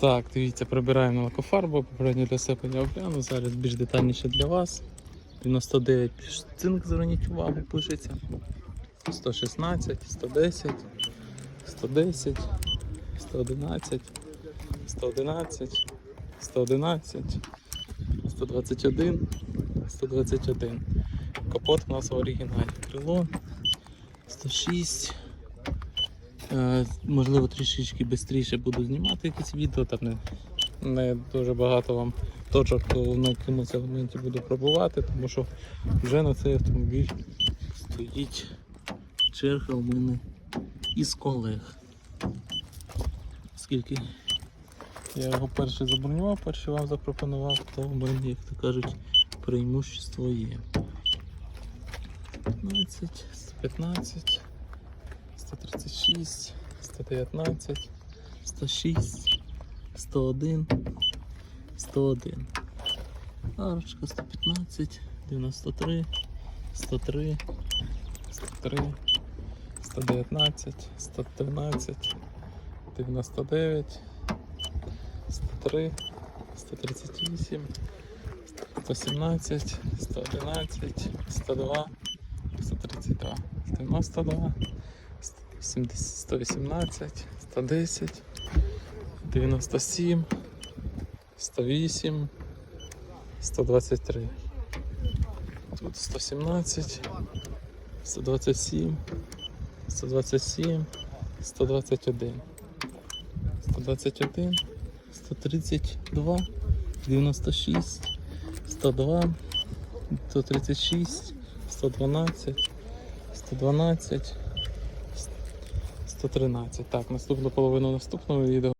Так, дивіться, прибираємо лакофарбу, попередньо для себе я огляну, зараз більш детальніше для вас. 99 плюс цинк, зверніть увагу, пишеться. 116, 110, 110, 111, 111, 111, 121, 121. Капот у нас в оригіналі. Крило 106. Е, можливо, трішечки швидше буду знімати якісь відео, там не, не дуже багато вам точок то на якомусь елементі буду пробувати, тому що вже на цей автомобіль стоїть черга у мене із колег. Скільки я його перший забронював, перший вам запропонував, то в мене, як то кажуть, преимущество є. 15, 115, 136, 119, 106, 101, 101. Арочка 115, 93, 103, 103, 119, 113, 99, 103, 138, 117, 111, 102, 132, 92, 118, 110, 97, 108, 123. Тут 117, 127, 127, 121, 121, 132, 96, 102, 136, 112, 112, 113. Так, наступну половину наступного відео.